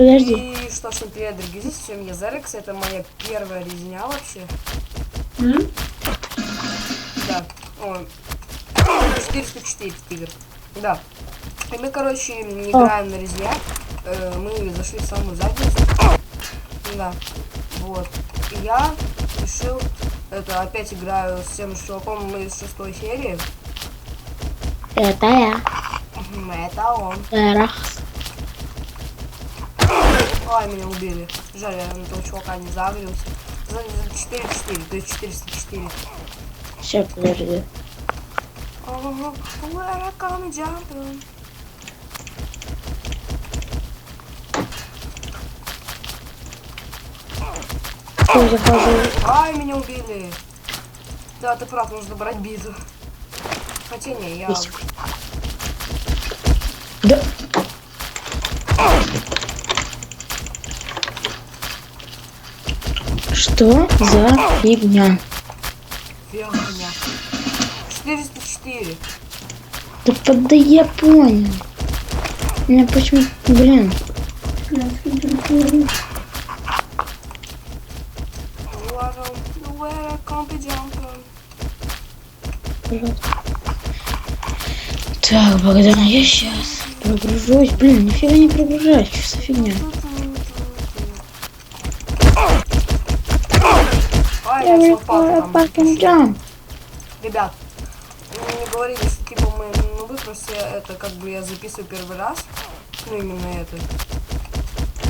Подожди. И что ж, привет, дорогие зрители, с вами я Зерекс, это моя первая резня вообще. М? Да. Ой. 404 тигр. Да. И мы, короче, не О. играем на резня. Э, мы зашли в самую задницу. Да. Вот. И я решил, это опять играю с тем чуваком из шестой серии. Это я. Это он. Эрахс. Ай, меня убили. Жаль, я на того чувака не загрелся. За за 4-4, то есть 404. Сейчас, подожди. Oh, where I come jumping. Что? Ай, меня убили. Да, ты прав, нужно брать биту. Хотя не, я... Да. Что за фигня? Фигня. 404. Да под да я понял. Меня почему, блин. Так, Богдан, я сейчас прогружусь. Блин, нифига не прогружаюсь. Что за фигня? Fucking пошел. jump. Ребят, вы мне говорили, что типа мы, ну вы просто это как бы я записываю первый раз. Ну именно это.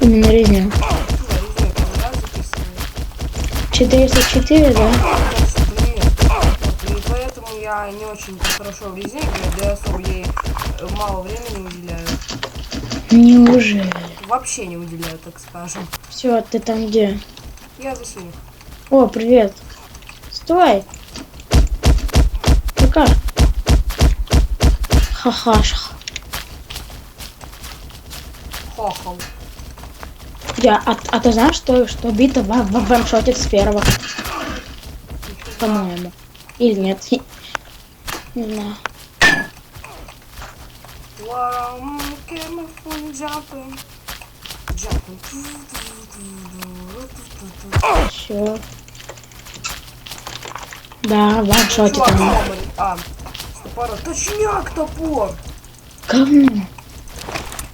Именно резня. Я не знаю, первый раз записываю. 404, да? Вот, и поэтому я не очень хорошо в резне да я особо ей э, мало времени уделяю. Неужели? Вообще не уделяю, так скажем. Все, ты там где? Я за синих. О, привет. Стой. Пока. Хахашах. Хохол. Я, а, а ты знаешь, что, что бита в, в, ваншотит с первого? По-моему. Или нет? Не знаю. Все. Да, ваншотит сломали. А, топор. Точняк, топор. Говно.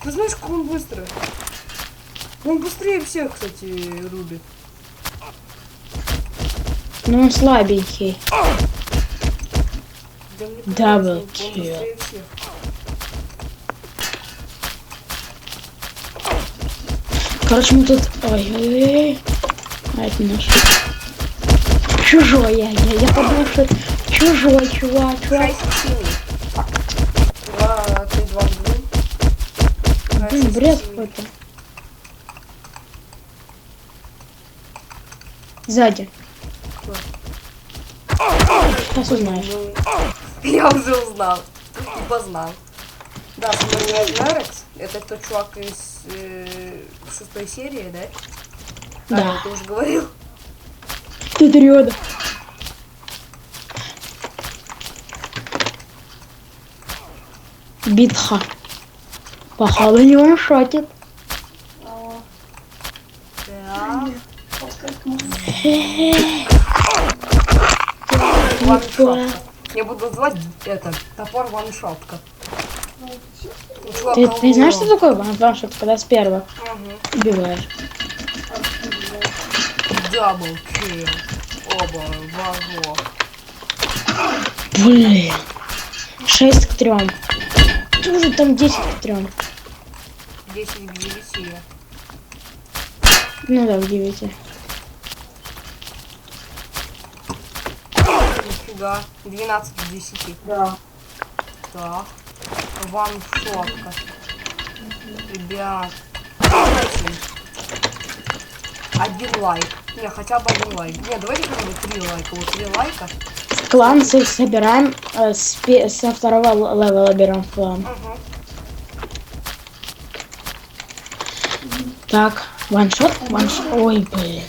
Ты знаешь, как он быстрый? Он быстрее всех, кстати, рубит. Но он слабенький. Да мне Дабл килл. Короче, мы тут... Ой-ой-ой. А это наш. Чужой я. Я, я подумал, что это чужой чувак. чувак. Два, ты два блин. Блин, бред какой-то. Сзади. Сейчас узнаешь. Я уже узнал. И познал. Да, смотри, Нерекс. Это тот чувак из э, шестой серии, да? Да. А, ты уже говорил. Ты дрёда. Битха. Походу не ваншотит. Да. Ваншотка. Я буду звать это топор ваншотка. Ты, ты знаешь, что такое ван- ваншот, когда с первого убиваешь? Дабл килл. Оба, ваго. Блин. 6 к 3. Тоже там 10 к 3. 10 к 9. Ну да, в 9. Нифига. 12 к 10. Да. Так. Ваншотка. Ребят. Один лайк. Не, хотя бы один лайк. Не, давайте хотя бы три лайка. Вот три лайка. Клан со- собираем э, с со второго левела берем клан. Угу. Так, ваншот, ваншот. Ой, блин.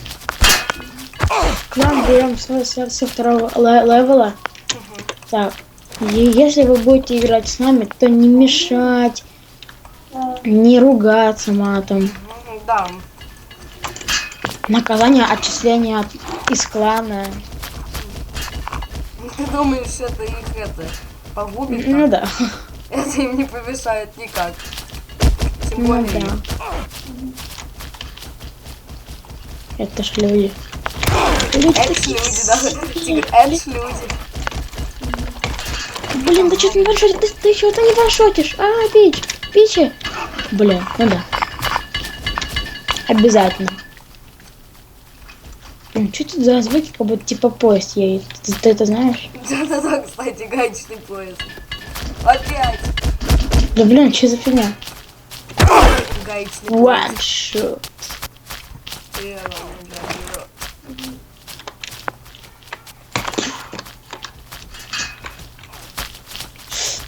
Клан берем со, со- со второго ле- левела. Так, е- если вы будете играть с нами, то не мешать, не ругаться матом. Да, Наказание, отчисление от, из клана. ты думаешь, это их это погубит? Ну там? да. Это им не помешает никак. Тем Ну более. да. Это ж люди. Экс-люди, да. Тигр, экс-люди. Блин, ты что-то не ваншотишь, ты, ты что-то не ваншотишь. А, пич, пичи. Блин, ну да. Обязательно. Что тут за звуки, как будто типа поезд едет? Ты, ты это знаешь? Да-да-да, кстати, гаечный поезд. Опять Да блин, что за фигня? гаечный. Э, да, беру.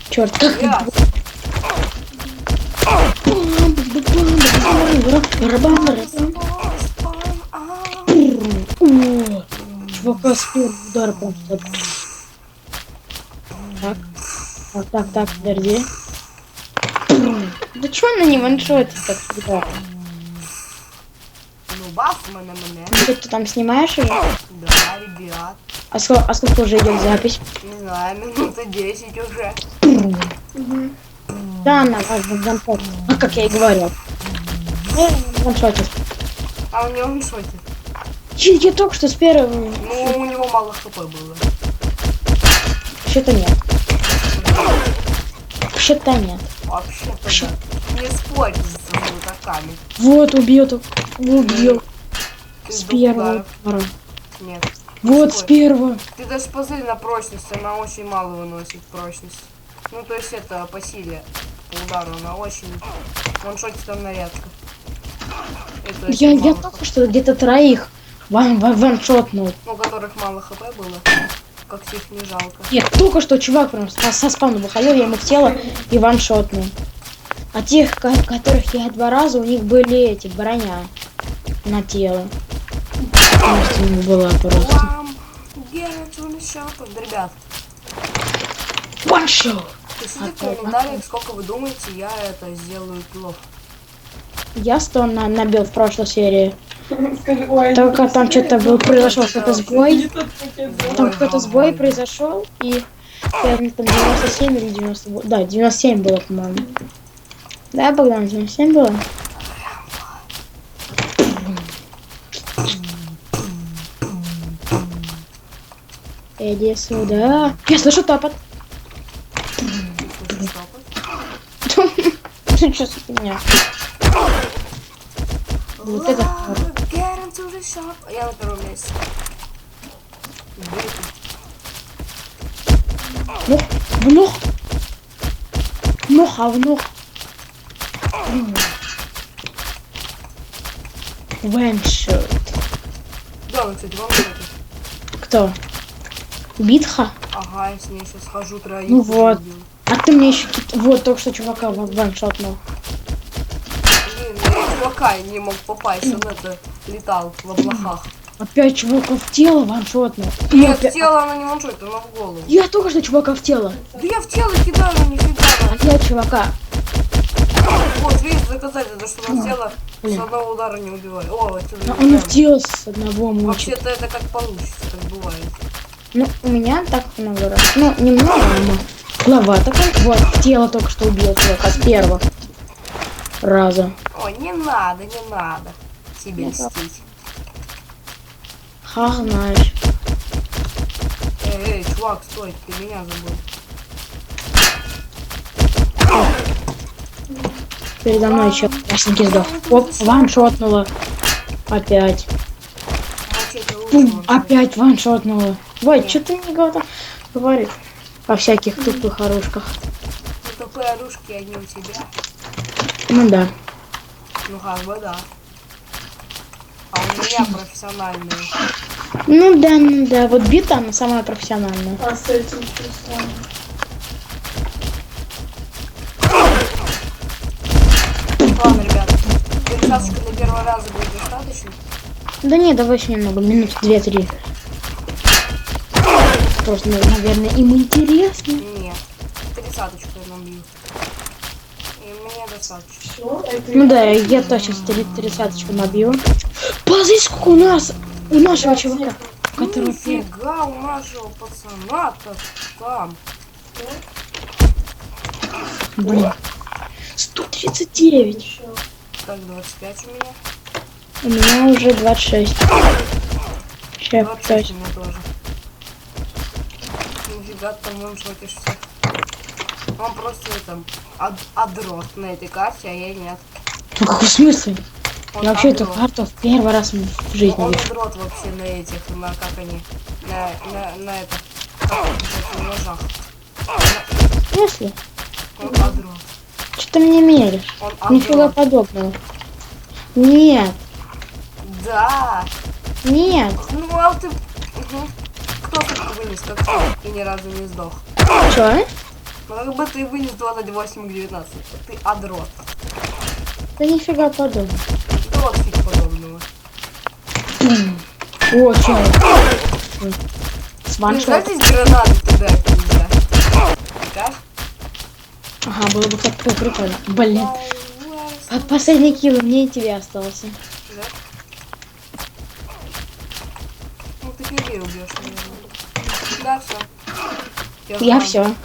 Черт, как Я. чувака с первого удара просто. Так. Так, так, так, подожди. Да чё на не ваншотит так всегда? Ну, баф мене мене. Ты, ты там снимаешь уже? Да, ребят. А сколько, а сколько уже идет запись? Не знаю, минуты 10 уже. Да, на вас ваншот. А как я и говорил. Э, Ваншотит. А у него не шотит. Я, только что с первого... Ну, у него мало хп было. Что-то нет. Что-то нет. Вообще-то Вообще. да. Не спорь с мудаками. Вот, убил. Ты С первого удара. Нет. Вот, с первого. Ты даже посмотри на прочность, она очень мало выносит прочность. Ну, то есть это по силе, по удару, она очень... Ваншотит она редко. Это Я, я только что где-то троих ван, ван, ваншотнул. Ну, у которых мало хп было. Как их не жалко. Нет, только что чувак прям со, спавна выходил, я ему в тело и ваншотнул. А тех, ко- которых я два раза, у них были эти, броня на тело. Просто не была просто. Да, ребят, Ваншот! пишите в комментариях, сколько вы думаете, я это сделаю килов. Я 100 на, набил в прошлой серии. Скажи, ой, Только там что-то был, произошел какой-то сбой. Там Ой, какой-то сбой произошел, и я там 97 или 98. Да, 97 было, по-моему. Да, Богдан, 97 было? Иди сюда. Я слышу топот. Ты что за меня? Вот это. Я на первом месте. Ну, внух. Внух, а внух. Вэншот. Да, он, кстати, вам. Кто? Битха? Ага, я с ней сейчас схожу троих. Ну вот. убил. А ты мне еще вот только что чувака в ваншотнул. Чувака не мог попасть, он это летал в облаках. Опять чувака в тело ваншотнул. И Нет, в опять- тело она не ваншотит, она в голову. Я только что чувака в тело. Да я в тело кидаю, но нифига. А я чувака. Вот, видишь, заказать это, что на тело с одного удара не убивает. О, отсюда А не он в тело с одного мучит. Вообще-то это как получится, как бывает. Ну, у меня так много раз. Ну, немного, но голова такая. Вот, тело только что убил чувака с первого раза. Ой, не надо, не надо себе Ну, льстить. Ха, знаешь. Эй, эй, чувак, стой, ты меня забыл. Передо мной еще красненький сдох. Оп, ваншотнула. Опять. Быть. опять ваншотнула. Вай, что ты не говоришь? Говорит. О всяких тупых оружках. Ну, такой оружки они у тебя. Ну да. Ну, как бы да. А у меня профессиональные. Ну да, ну да. Вот бита, она самая профессиональная. А с этим? Ладно, ребят, пересадочка для первого раза будет достаточно. Да не, давай еще немного, минут две-три. Просто, наверное, им интересно. Нет, тридцаточку я нам бью. И мне красавчик. Что? Это Ну да, я точно тридцаточку набью. Посмотри, сколько у нас, у нашего чувака, который. Нифига у нашего пацана-то там. Блин. 139. еще. Так, 25 у меня. У меня уже 26. Сейчас, 26 у меня тоже. Нифига, там 60. Он просто там ад адрот на этой карте, а я нет. Ну какой смысл? Он Я вообще эту карту в первый раз в жизни Он вижу. адрот вообще на этих, на как они, на, на, на это, как на ножах. В смысле? Он адрот. Что ты мне меришь? Он Нифига адрот. подобного. Нет, Да. нет. Ну, а ты... Мгм. Кто так вынес, как ты, и ни разу не сдох? Чё? Ну, бы ты вынес 28 к 19. Ты адрот. Да нифига подобного. Да вот фиг подобного. О, чё? С Ну, здесь гранаты кидать нельзя. Да? Ага, было бы так прикольно. Блин. А последний килл мне и тебе остался. Да? Ну, ты людей убьешь, наверное. Да, все. Я все.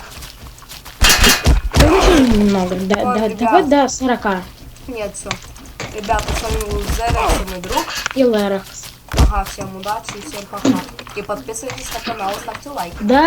Немного. Да, Ой, да, ребят. давай до 40. Нет, все. Ребята, с вами был Зерекс, мой друг. И Леракс. Ага, всем удачи и всем пока. И подписывайтесь на канал, ставьте лайки. Да,